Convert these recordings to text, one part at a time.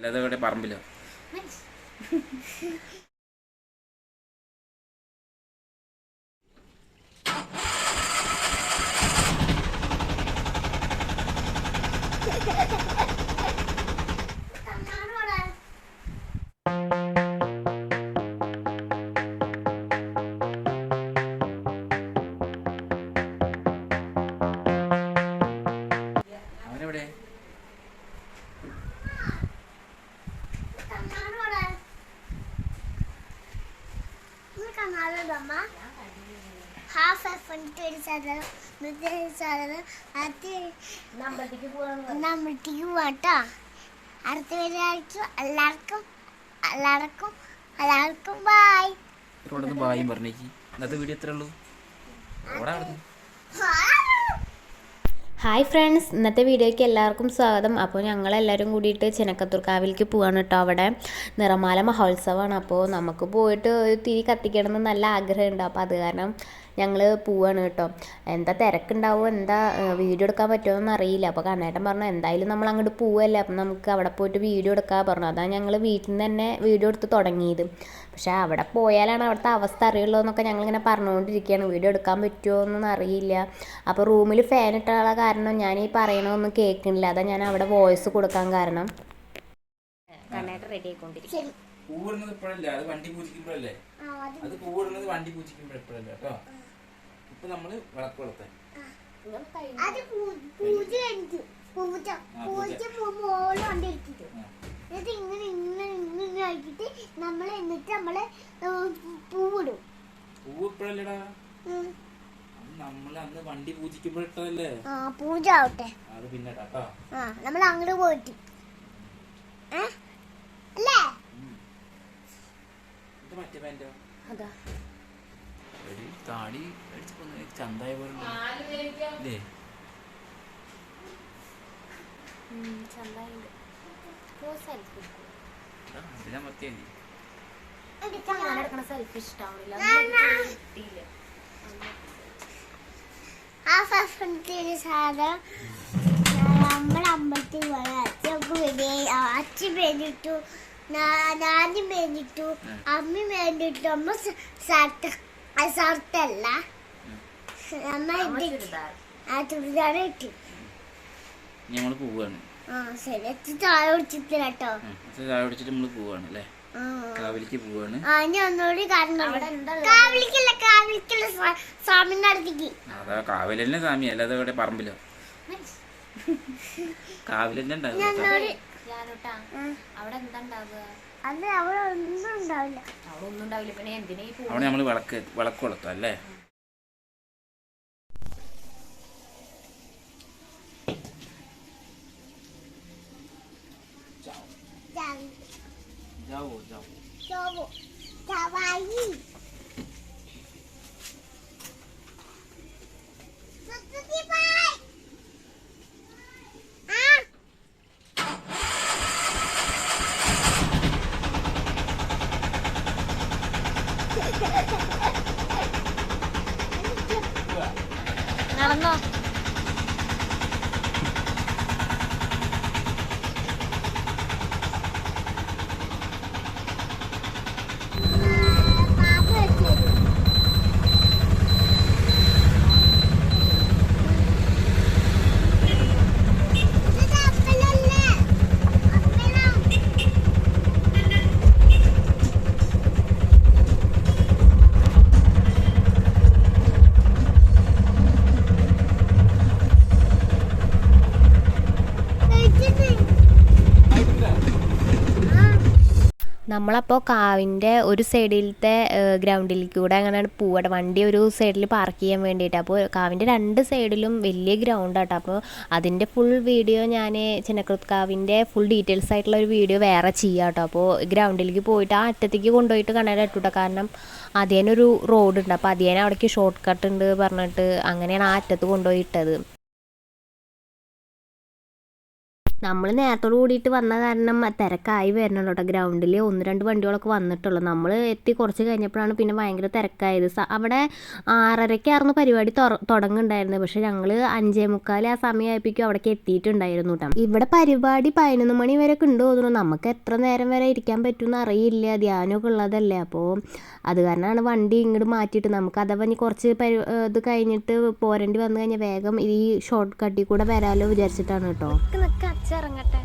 അല്ലാതെ ഇവിടെ പറമ്പിലോ? ഹാഫ് എഫിന്റെ ഒരു സാധനം മറ്റേ ഒരു സാധനം അത് നമ്മൾക്ക് പോട്ടോ അടുത്ത വീടായിരിക്കും എല്ലാവർക്കും എല്ലാവർക്കും എല്ലാവർക്കും ബായ് ഇവിടെ ബായും പറഞ്ഞേക്ക്. ഇന്നത്തെ വീഡിയോ എത്ര ഉള്ളൂ. ഓടാ ഹായ് ഫ്രണ്ട്സ് ഇന്നത്തെ വീഡിയോയ്ക്ക് എല്ലാവർക്കും സ്വാഗതം. അപ്പോൾ ഞങ്ങളെല്ലാവരും കൂടിയിട്ട് ചെനക്കത്തൂർക്കാവിലേക്ക് പോവാണ് കേട്ടോ അവിടെ. നിറമാല മഹോത്സവമാണ്. അപ്പോൾ നമുക്ക് പോയിട്ട് തിരി കത്തിക്കണം എന്ന് നല്ല ആഗ്രഹമുണ്ട്. അപ്പോൾ അത് കാരണം ഞങ്ങൾ പോവാണ് കേട്ടോ. എന്താ തിരക്കുണ്ടാവും? എന്താ വീഡിയോ എടുക്കാൻ പറ്റുമോയെന്ന് അറിയില്ല. അപ്പോൾ കണ്ണേട്ടൻ പറഞ്ഞു എന്തായാലും നമ്മൾ അങ്ങോട്ട് പോവല്ലേ. അപ്പം നമുക്ക് അവിടെ പോയിട്ട് വീഡിയോ എടുക്കാൻ പറഞ്ഞു. അതാണ് ഞങ്ങൾ വീട്ടിൽ നിന്ന് തന്നെ വീഡിയോ എടുത്ത് തുടങ്ങിയത്. പക്ഷേ അവിടെ പോയാലാണ് അവിടുത്തെ അവസ്ഥ അറിയുള്ളൂ എന്നൊക്കെ ഞങ്ങളിങ്ങനെ പറഞ്ഞുകൊണ്ടിരിക്കുകയാണ്. വീഡിയോ എടുക്കാൻ പറ്റുമോ എന്നൊന്നും അറിയില്ല. അപ്പോൾ റൂമിൽ ഫാൻ ഇട്ടുള്ള കാരണം ഞാൻ ഈ പറയണമൊന്നും കേൾക്കുന്നില്ല. അതാ ഞാൻ അവിടെ വോയിസ് കൊടുക്കാൻ കാരണം. കണ്ണേട്ട റെഡി ആയിക്കൊണ്ടിരിക്കും ശരി. പൂവിടുന്നത് ഇപ്പോഴല്ലേ? അത് വണ്ടി പൂജിക്കുമ്പോഴല്ലേ? അത് പൂവിടുന്നത് വണ്ടി കേട്ടോ? ഇപ്പൊ നമ്മൾ വിളക്ക് വളർത്താൻ പൂജ കഴിഞ്ഞു. പൂജ ആ, പൂജ. പൂജ. മോൾ കൊണ്ടിരിക്കുന്നു ആ. എന്നിട്ട് ഇങ്ങനെ ഇങ്ങനെ ഇങ്ങനെ ആക്കിയിട്ട് നമ്മൾ എന്നിട്ട് നമ്മൾ പൂവിടും. പൂവ് നമ്മൾ അന്ന് വണ്ടി പൂജിക്കുമ്പോഴിട്ടതല്ലേ ആ പൂജ ആവട്ടെ അത് പിന്നെ ആ നമ്മൾ അങ്ങോട്ട് പോയിട്ട്. അല്ലേ? ഇത് മറ്റേ പാന്റോ അതാ. ഒരു താടി അടിച്ച് ചന്തായ പോലെ ചന്തായിണ്ട്. സെൽഫി ആ, അതിനാ മത്തിയാ നീ ഞാൻ എടുക്കണ സെൽഫി ഇഷ്ടാവണില്ല കിട്ടിയില്ല ആ ഫസ്റ്റിന്റെ സാധനം നമ്മുടെ അമ്പലത്തിൽ പോലെ അച്ഛക്ക് വേണ്ടി അച്ഛൻ വേണ്ടിട്ടു നാനും വേണ്ടിട്ടു അമ്മ വേണ്ടിട്ടു അമ്മ ഷർട്ട് ഷർട്ടല്ല അമ്മ ചുരിദാർ ഞങ്ങൾ പോവാണ്. ചായ കുടിച്ചിട്ടില്ല കേട്ടോ ചായ കുടിച്ചിട്ട് നമ്മൾ പോവാണ് അല്ലേ? കാവിലേക്ക് പോവാണ്. അതാ സ്വാമി അല്ലാതെ ഇവിടെ പറമ്പിലോ? ഞാനോട്ടാ അവിടെ നമ്മൾ വിളക്ക് വിളക്ക് കൊളുത്താം അല്ലേ? നടന്നോ നമ്മളപ്പോൾ കാവിന്റെ ഒരു സൈഡിലത്തെ ഗ്രൗണ്ടിലേക്ക് കൂടെ അങ്ങനെ പോവുക വണ്ടി ഒരു സൈഡിൽ പാർക്ക് ചെയ്യാൻ വേണ്ടിയിട്ട് അപ്പോൾ കാവിന്റെ രണ്ട് സൈഡിലും വലിയ ഗ്രൗണ്ട് ആട്ടോ. അപ്പോൾ അതിന്റെ ഫുൾ വീഡിയോ ഞാൻ ചിന്നക്കൃത്ത് കാവിന്റെ ഫുൾ ഡീറ്റെയിൽസ് ആയിട്ടുള്ള ഒരു വീഡിയോ വേറെ ചെയ്യാം കേട്ടോ അപ്പോൾ ഗ്രൗണ്ടിലേക്ക് പോയിട്ട് ആ അറ്റത്തേക്ക് കൊണ്ടുപോയിട്ട് കണ്ണാടി ഇട്ടുട്ടോ കാരണം അതേനൊരു ഉണ്ട്. അപ്പോൾ അതിനെ അവിടേക്ക് ഷോർട്ട് കട്ട് ഉണ്ട് പറഞ്ഞിട്ട് അങ്ങനെയാണ് ആ അറ്റത്ത് കൊണ്ടുപോയി ഇട്ടത്. നമ്മൾ നേരത്തോട് കൂടിയിട്ട് വന്ന കാരണം തിരക്കായി വരണല്ലോ കേട്ടോ ഗ്രൗണ്ടിൽ ഒന്ന് രണ്ട് വണ്ടികളൊക്കെ വന്നിട്ടുള്ളൂ. നമ്മൾ എത്തി കുറച്ച് കഴിഞ്ഞപ്പോഴാണ് പിന്നെ ഭയങ്കര തിരക്കായത്. അവിടെ ആറരയ്ക്കായിരുന്നു പരിപാടി തുടങ്ങുന്നുണ്ടായിരുന്നത് പക്ഷെ ഞങ്ങൾ അഞ്ചേ മുക്കാൽ ആ സമയമായപ്പോഴേക്കും അവിടേക്ക് എത്തിയിട്ടുണ്ടായിരുന്നു കേട്ടോ ഇവിടെ പരിപാടി പതിനൊന്ന് മണി വരെ ഉണ്ട് തോന്നുന്നു. നമുക്ക് എത്ര നേരം വരെ ഇരിക്കാൻ പറ്റുമെന്ന് അറിയില്ല. ധ്യാനമൊക്കെ ഉള്ളതല്ലേ. അപ്പോൾ അത് കാരണമാണ് വണ്ടി ഇങ്ങോട്ട് മാറ്റിയിട്ട് നമുക്ക് അഥവാ ഇനി കുറച്ച് ഇത് കഴിഞ്ഞിട്ട് പോരേണ്ടി വന്നു കഴിഞ്ഞാൽ വേഗം ഈ ഷോർട്ട് കട്ടിൽ കൂടെ വരാമല്ലോ വിചാരിച്ചിട്ടാണ് കേട്ടോ നിക്ക് അച്ഛറങ്ങട്ടെ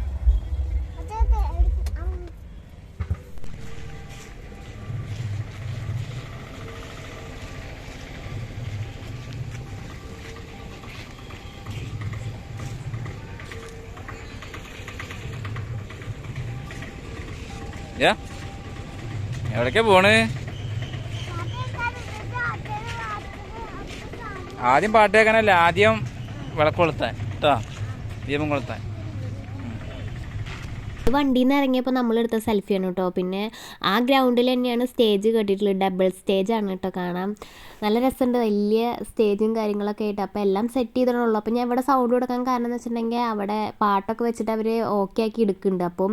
യാ എവിടേക്കാ പോണ്? ആദ്യം പാട്ട് കേൾക്കാനല്ല ആദ്യം വിളക്ക് കൊളുത്താൻ കേട്ടോ ദീപം കൊളുത്താൻ. വണ്ടിയിൽ നിന്ന് ഇറങ്ങിയപ്പോൾ നമ്മളെടുത്ത സെൽഫിയാണ് കേട്ടോ പിന്നെ ആ ഗ്രൗണ്ടിൽ തന്നെയാണ് സ്റ്റേജ് കെട്ടിയിട്ടുള്ളത് ഡബിൾ സ്റ്റേജ് ആണ് കേട്ടോ കാണാം നല്ല രസമുണ്ട്. വലിയ സ്റ്റേജും കാര്യങ്ങളൊക്കെ ആയിട്ട്. അപ്പോൾ എല്ലാം സെറ്റ് ചെയ്തിട്ടുള്ളൂ. അപ്പോൾ ഞാൻ ഇവിടെ സൗണ്ട് കൊടുക്കാൻ കാരണം എന്ന് വെച്ചിട്ടുണ്ടെങ്കിൽ അവിടെ പാട്ടൊക്കെ വെച്ചിട്ട് അവർ ഓക്കെ ആക്കി എടുക്കുന്നുണ്ട്. അപ്പം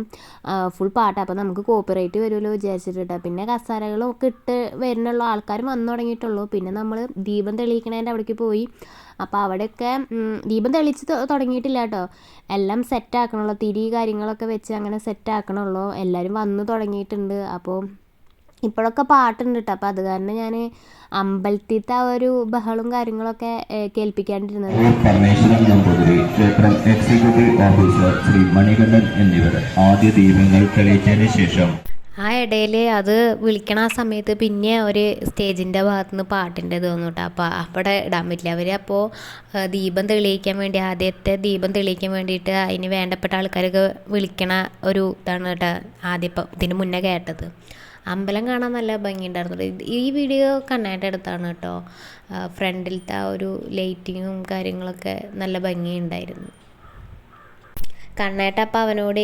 ഫുൾ പാട്ട്. അപ്പോൾ നമുക്ക് കോപ്പിറൈറ്റ് വരുമല്ലോ വിചാരിച്ചിട്ട് പിന്നെ കസാരകളും ഒക്കെ ഇട്ട് വരുന്നുള്ള ആൾക്കാർ വന്നു തുടങ്ങിയിട്ടുള്ളൂ. പിന്നെ നമ്മൾ ദീപം തെളിയിക്കണതിന്റെ അവിടേക്ക് പോയി. അപ്പോൾ അവിടെയൊക്കെ ദീപം തെളിച്ച് തുടങ്ങിയിട്ടില്ല കേട്ടോ. എല്ലാം സെറ്റ് ആക്കണുള്ളൂ തിരി കാര്യങ്ങളൊക്കെ വെച്ച് അങ്ങനെ സെറ്റ് ആക്കണുള്ളൂ എല്ലാവരും വന്ന് തുടങ്ങിയിട്ടുണ്ട്. അപ്പോൾ ഇപ്പോഴൊക്കെ പാട്ടുണ്ട് കേട്ടോ അപ്പോൾ അത് കാരണം ഞാൻ അമ്പലത്തിലത്തെ ആ ഒരു ബഹളും കാര്യങ്ങളൊക്കെ കേൾപ്പിക്കാണ്ടിരുന്നത്. എക്സിക്യൂട്ടീവ് ഓഫീസർ ശ്രീ മണികണ്ഠൻ എന്നിവർ ആദ്യ ദീപങ്ങൾ തെളിയിച്ചതിന് ശേഷം ആ ഇടയിൽ അത് വിളിക്കണ ആ സമയത്ത് പിന്നെ ഒരു സ്റ്റേജിന്റെ ഭാഗത്തുനിന്ന് പാട്ടിന്റെ തോന്നു കേട്ടോ. അപ്പോൾ അവിടെ ഇടാൻ പറ്റില്ല. അവർ അപ്പോൾ ദീപം തെളിയിക്കാൻ വേണ്ടി ആദ്യത്തെ ദീപം തെളിയിക്കാൻ വേണ്ടിയിട്ട് അതിന് വേണ്ടപ്പെട്ട ആൾക്കാരൊക്കെ വിളിക്കണ ഒരു ഇതാണ് കേട്ടോ ആദ്യം ഇതിന് മുന്നേ കേട്ടത്. അമ്പലം കാണാൻ നല്ല ഭംഗിയുണ്ടായിരുന്നു ഇത് ഈ വീഡിയോ കണ്ണായിട്ട് എടുത്താണ് കേട്ടോ. ഫ്രണ്ടിലത്തെ ആ ഒരു ലൈറ്റിങ്ങും കാര്യങ്ങളൊക്കെ നല്ല ഭംഗിയുണ്ടായിരുന്നു. കണ്ണേട്ട അപ്പം അവനോട്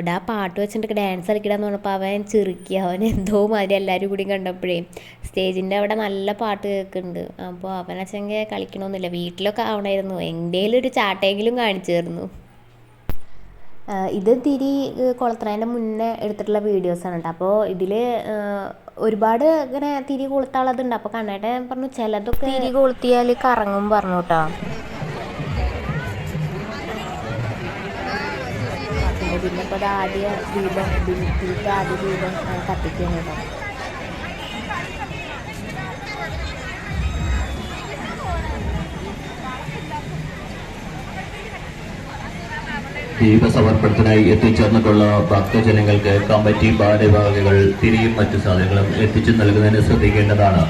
ഇടാ പാട്ട് വെച്ചിട്ട് ഡാൻസ് കളിക്കടാന്ന് പറഞ്ഞപ്പോൾ അവൻ ചിറുക്കി. അവൻ എന്തോ മാതിരി എല്ലാവരും കൂടി കണ്ടപ്പോഴേ സ്റ്റേജിന്റെ അവിടെ നല്ല പാട്ട് കേൾക്കുന്നുണ്ട്. അപ്പോൾ അവനച്ചെങ്കിൽ കളിക്കണമെന്നില്ല വീട്ടിലൊക്കെ ആവണമായിരുന്നു എന്തേലും ഒരു ചാട്ടയെങ്കിലും കാണിച്ചു തരുന്നു ഇത് തിരി കൊളുത്തണതിന്റെ മുന്നേ എടുത്തിട്ടുള്ള വീഡിയോസാണ് കേട്ടോ. അപ്പോൾ ഇതിൽ ഒരുപാട് ഇങ്ങനെ തിരി കൊളുത്താളതുണ്ട്. അപ്പോൾ കണ്ണേട്ടൻ പറഞ്ഞു ചിലതൊക്കെ തിരി കൊളുത്തിയാൽ കറങ്ങും പറഞ്ഞു കേട്ടോ. പിന്നെ ഇപ്പോൾ അത് ആദ്യ ദീപം ഇതിലത്തെ ആദ്യ ദീപം കത്തിക്കുന്നു ദീപസമർപ്പണത്തിനായി എത്തിച്ചേർന്നിട്ടുള്ള ഭക്തജനങ്ങൾക്ക് കമ്മിറ്റി ഭാരവാഹികൾ തിരിയും മറ്റു സാധനങ്ങളും എത്തിച്ചു നൽകുന്നതിന് ശ്രദ്ധിക്കേണ്ടതാണ്.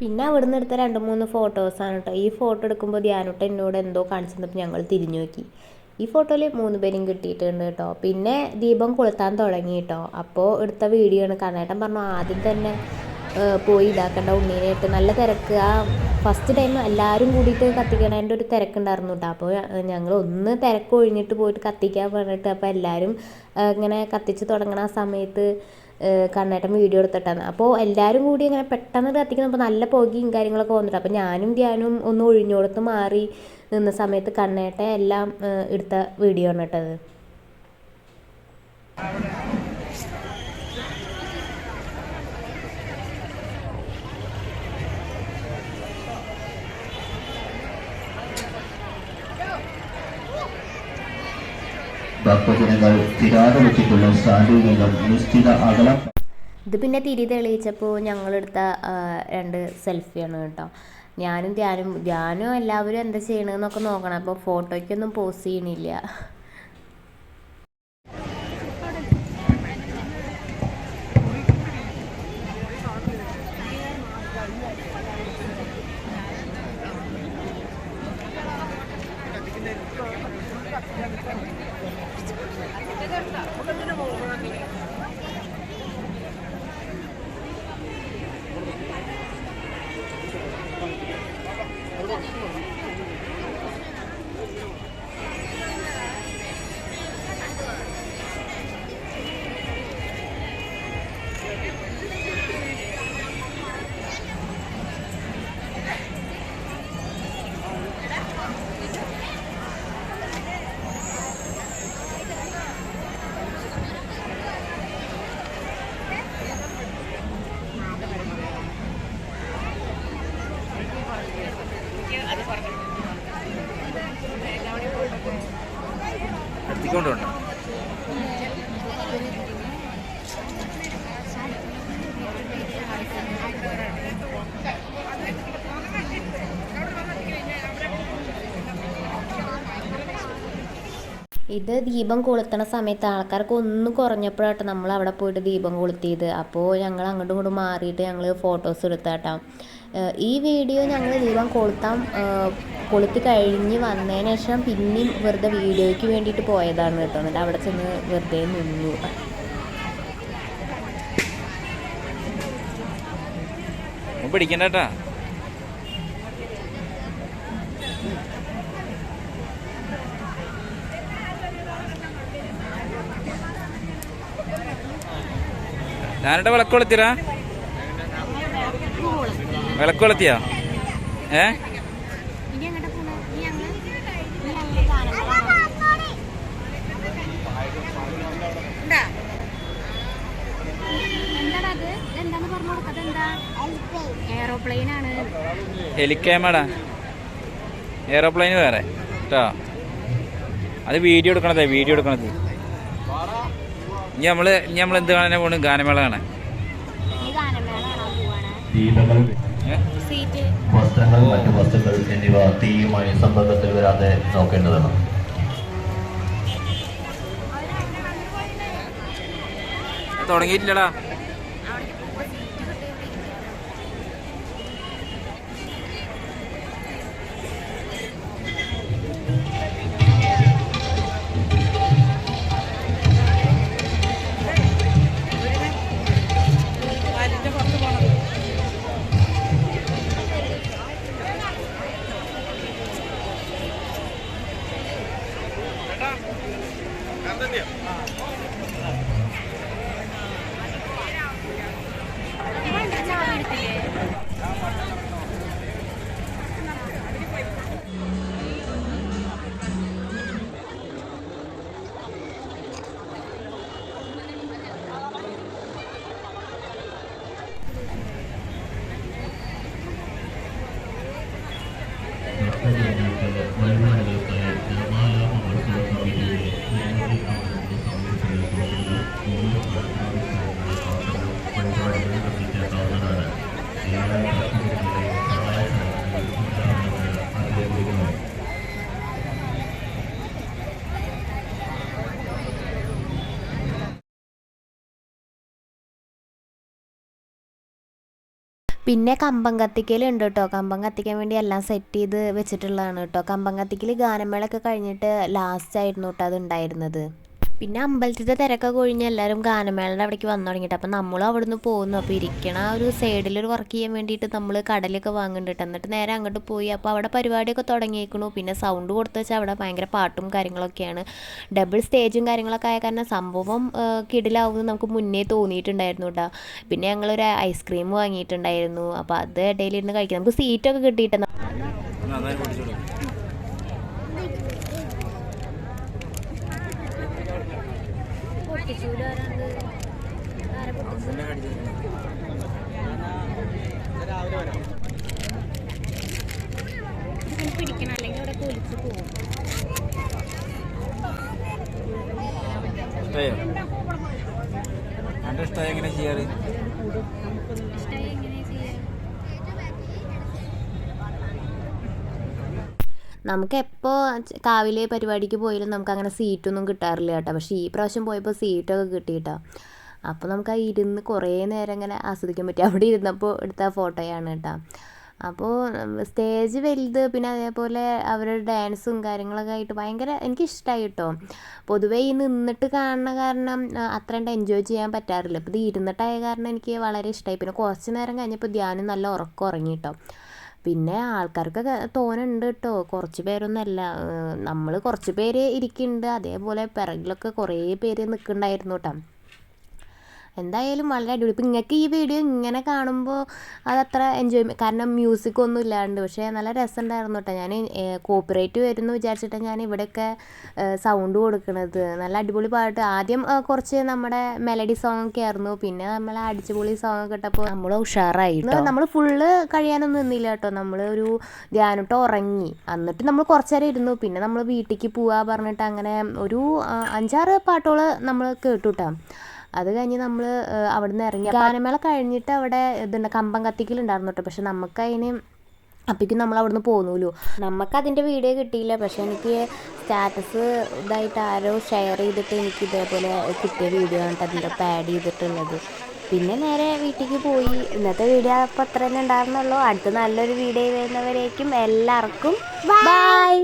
പിന്നെ അവിടുന്ന് എടുത്ത രണ്ട് മൂന്ന് ഫോട്ടോസാണ് കേട്ടോ ഈ ഫോട്ടോ എടുക്കുമ്പോൾ ധ്യാനോട്ട് എന്നോട് എന്തോ കാണിച്ചിരുന്നപ്പോൾ ഞങ്ങൾ തിരിഞ്ഞു നോക്കി. ഈ ഫോട്ടോയിൽ മൂന്ന് പേരും കിട്ടിയിട്ടുണ്ട് കേട്ടോ പിന്നെ ദീപം കൊളുത്താൻ തുടങ്ങി കേട്ടോ അപ്പോൾ എടുത്ത വീഡിയോ ആണ്. കണ്ണേട്ടൻ പറഞ്ഞു ആദ്യം തന്നെ പോയി ഇതാക്കേണ്ട ഉണ്ണീനായിട്ട് നല്ല തിരക്ക്. ആ ഫസ്റ്റ് ടൈം എല്ലാവരും കൂടിയിട്ട് കത്തിക്കണതിന്റെ ഒരു തിരക്കുണ്ടായിരുന്നു കേട്ടോ അപ്പോൾ ഞങ്ങൾ ഒന്ന് തിരക്ക് ഒഴിഞ്ഞിട്ട് പോയിട്ട് കത്തിക്കാൻ പറഞ്ഞിട്ട് അപ്പോൾ എല്ലാവരും ഇങ്ങനെ കത്തിച്ച് തുടങ്ങണ ആ സമയത്ത് കണ്ണേട്ടൻ വീഡിയോ എടുത്തിട്ടാണ്. അപ്പോൾ എല്ലാവരും കൂടി ഇങ്ങനെ പെട്ടെന്ന് കത്തിക്കുന്നപ്പോൾ നല്ല പുകയും കാര്യങ്ങളൊക്കെ വന്നിട്ട്. അപ്പോൾ ഞാനും ധ്യാനും ഒന്ന് ഒഴിഞ്ഞോടത്ത് മാറി നിന്ന സമയത്ത് കണ്ണേട്ടെ എല്ലാം എടുത്ത വീഡിയോ ആണ് കേട്ടത് ഭക്തജനങ്ങൾ സ്ഥിരാതെ വെച്ചിട്ടുള്ള സ്റ്റാൻഡിൽ നിന്നും നിശ്ചിത അകലം ഇത് പിന്നെ തിരി തെളിയിച്ചപ്പോൾ ഞങ്ങളെടുത്ത രണ്ട് സെൽഫിയാണ് കേട്ടോ. ഞാനും ധ്യാനും ധ്യാനും എല്ലാവരും എന്താ ചെയ്യണമെന്നൊക്കെ നോക്കണം. അപ്പോൾ ഫോട്ടോയ്ക്കൊന്നും പോസ്റ്റ് ചെയ്യണില്ല. ഇത് ദീപം കൊളുത്തണ സമയത്ത് ആൾക്കാർക്ക് ഒന്ന് കുറഞ്ഞപ്പോഴാട്ടോ നമ്മൾ അവിടെ പോയിട്ട് ദീപം കൊളുത്തിയത്. അപ്പോൾ ഞങ്ങൾ അങ്ങോട്ടും ഇങ്ങോട്ടും മാറിയിട്ട് ഞങ്ങൾ ഫോട്ടോസ് എടുത്താട്ടോ. ഈ വീഡിയോ ഞങ്ങൾ ദീപം കൊളുത്താൻ ഏഹ് കൊളുത്തി കഴിഞ്ഞ് വന്നതിന് ശേഷം പിന്നെയും വെറുതെ വീഡിയോയ്ക്ക് വേണ്ടിയിട്ട് പോയതാണ് കേട്ടോ. എന്നിട്ട് അവിടെ ചെന്ന് വെറുതെ നിന്നു. മോൻ ഞാനിട്ട് വിളക്ക് കൊളുത്തിരാ വിളക്ക് കൊളുത്തിയോ? ഏ? ഹെലിക്കാമടാ എയറോപ്ലെയിൻ വേറെ. കേട്ടോ അത് വീഡിയോ എടുക്കണതേ വീഡിയോ എടുക്കണത്. ഇനി നമ്മൾ ഇനി നമ്മൾ എന്ത് കാണാനാ പോണ്? ഗാനമേള കാണാൻ. വസ്ത്രങ്ങൾ മറ്റു വസ്തുക്കൾ എന്നിവ തീയുമായി സമ്പർക്കത്തിൽ വരാതെ നോക്കേണ്ടതാണ്. അത് തുടങ്ങിയിട്ടില്ലടാ പിന്നെ കമ്പം കത്തിക്കലുണ്ട് കേട്ടോ കമ്പം കത്തിക്കാൻ വേണ്ടി എല്ലാം സെറ്റ് ചെയ്ത് വെച്ചിട്ടുള്ളതാണ് കേട്ടോ കമ്പം കത്തിക്കൽ ഗാനമേളൊക്കെ കഴിഞ്ഞിട്ട് ലാസ്റ്റ് ആയിരുന്നു കേട്ടോ അത് ഉണ്ടായിരുന്നത്. പിന്നെ അമ്പലത്തിന്റെ തിരക്കൊക്കെ ഒഴിഞ്ഞ് എല്ലാവരും ഗാനമേളയുടെ അവിടേക്ക് വന്നു തുടങ്ങിയിട്ട്. അപ്പം നമ്മളും അവിടുന്ന് പോകുന്നു അപ്പോൾ ഇരിക്കണ ആ ഒരു സൈഡിൽ ഒരു വർക്ക് ചെയ്യാൻ വേണ്ടിയിട്ട് നമ്മൾ കടലൊക്കെ വാങ്ങുന്നുണ്ട് എന്നിട്ട് നേരെ അങ്ങോട്ട് പോയി. അപ്പോൾ അവിടെ പരിപാടിയൊക്കെ തുടങ്ങിയേക്കണു. പിന്നെ സൗണ്ട് കൊടുത്ത് വെച്ചാൽ അവിടെ ഭയങ്കര പാട്ടും കാര്യങ്ങളൊക്കെയാണ്. ഡബിൾ സ്റ്റേജും കാര്യങ്ങളൊക്കെ ആയ കാരണം സംഭവം കിടിലാവുമെന്ന് നമുക്ക് മുന്നേ തോന്നിയിട്ടുണ്ടായിരുന്നു കേട്ടോ പിന്നെ ഞങ്ങളൊരു ഐസ്ക്രീം വാങ്ങിയിട്ടുണ്ടായിരുന്നു. അപ്പോൾ അത് ഇടയിലിരുന്ന് കഴിക്കാം നമുക്ക് സീറ്റൊക്കെ പിടിക്കണം അല്ലെങ്കിൽ അവിടെ കൊലിച്ച് പോകും. ഇഷ്ടമായി എങ്ങനെ ചെയ്യാറ്? ഇഷ്ടമായി എങ്ങനെ നമുക്ക് എപ്പോൾ കാവിലെ പരിപാടിക്ക് പോയാലും നമുക്ക് അങ്ങനെ സീറ്റൊന്നും കിട്ടാറില്ല കേട്ടോ പക്ഷേ ഈ പ്രാവശ്യം പോയപ്പോൾ സീറ്റൊക്കെ കിട്ടി കേട്ടോ അപ്പോൾ നമുക്ക് ആ ഇരുന്ന് കുറേ നേരം ഇങ്ങനെ ആസ്വദിക്കാൻ പറ്റി. അവിടെ ഇരുന്നപ്പോൾ എടുത്ത ഫോട്ടോയാണ് കേട്ടോ. അപ്പോൾ സ്റ്റേജ് വലുത് പിന്നെ അതേപോലെ അവരുടെ ഡാൻസും കാര്യങ്ങളൊക്കെ ആയിട്ട് ഭയങ്കര എനിക്ക് ഇഷ്ടമായി കേട്ടോ പൊതുവേ ഈ നിന്നിട്ട് കാണുന്ന കാരണം അത്രയും എൻജോയ് ചെയ്യാൻ പറ്റാറില്ല. ഇപ്പോൾ ഇത് ഇരുന്നിട്ടായ കാരണം എനിക്ക് വളരെ ഇഷ്ടമായി പിന്നെ കുറച്ച് നേരം കഴിഞ്ഞപ്പോൾ ധ്യാനം നല്ല ഉറക്കം ഉറങ്ങി കേട്ടോ പിന്നെ ആൾക്കാർക്കൊക്കെ തോന്നുന്നുണ്ട് കേട്ടോ കുറച്ച് പേരൊന്നുമല്ല നമ്മൾ കുറച്ച് പേര് ഇരിക്കുന്നുണ്ട് അതേപോലെ പിറകിലൊക്കെ കുറേ പേര് നിൽക്കുന്നുണ്ടായിരുന്നു കേട്ടോ എന്തായാലും വളരെ അടിപൊളി. ഇപ്പം നിങ്ങൾക്ക് ഈ വീഡിയോ ഇങ്ങനെ കാണുമ്പോൾ അതത്ര എൻജോയ് കാരണം മ്യൂസിക് ഒന്നും ഇല്ലാണ്ട്. പക്ഷേ നല്ല രസമുണ്ടായിരുന്നു കേട്ടോ ഞാൻ കോപ്പറേറ്റ് വരുന്നു വിചാരിച്ചിട്ട് ഞാൻ ഇവിടെയൊക്കെ സൗണ്ട് കൊടുക്കുന്നത് നല്ല അടിപൊളി പാട്ട്. ആദ്യം കുറച്ച് നമ്മുടെ മെലഡി സോങ് ഒക്കെ ആയിരുന്നു. പിന്നെ നമ്മൾ അടിച്ചുപൊളി സോങ് ഒക്കെ ഇട്ടപ്പോൾ നമ്മൾ ഉഷാറായി നമ്മൾ ഫുള്ള് കഴിയാനൊന്നും നിന്നില്ല കേട്ടോ നമ്മൾ ഒരു ധ്യാനിട്ട് ഉറങ്ങി. എന്നിട്ട് നമ്മൾ കുറച്ച് നേരം ഇരുന്നു. പിന്നെ നമ്മൾ വീട്ടിലേക്ക് പോവാ പറഞ്ഞിട്ട് അങ്ങനെ ഒരു അഞ്ചാറ് പാട്ടുകൾ നമ്മൾ കേട്ടു കേട്ടോ അത് കഴിഞ്ഞ് നമ്മൾ അവിടെ നിന്ന് ഇറങ്ങി. ഗാനമേള കഴിഞ്ഞിട്ട് അവിടെ ഇതുണ്ട് കമ്പം കത്തിക്കലുണ്ടായിരുന്നു കേട്ടോ. പക്ഷെ നമുക്കതിന് അപ്പിക്കും അപ്പോഴേക്കും നമ്മൾ അവിടുന്ന് പോന്നൂലോ. നമുക്ക് അതിന്റെ വീഡിയോ കിട്ടിയില്ല. പക്ഷെ എനിക്ക് സ്റ്റാറ്റസ് ഇതായിട്ട് ആരോ ഷെയർ ചെയ്തിട്ട് എനിക്ക് ഇതേപോലെ കിട്ടിയ വീഡിയോ ആണ് അതിന്റെ ഒപ്പം ആഡ് ചെയ്തിട്ടുള്ളത്. പിന്നെ നേരെ വീട്ടിലേക്ക് പോയി. ഇന്നത്തെ വീഡിയോ അപ്പോൾ അത്ര തന്നെ ഉണ്ടായിരുന്നുള്ളൂ. അടുത്ത നല്ലൊരു വീഡിയോ വരുന്നവരേക്കും എല്ലാവർക്കും ബൈ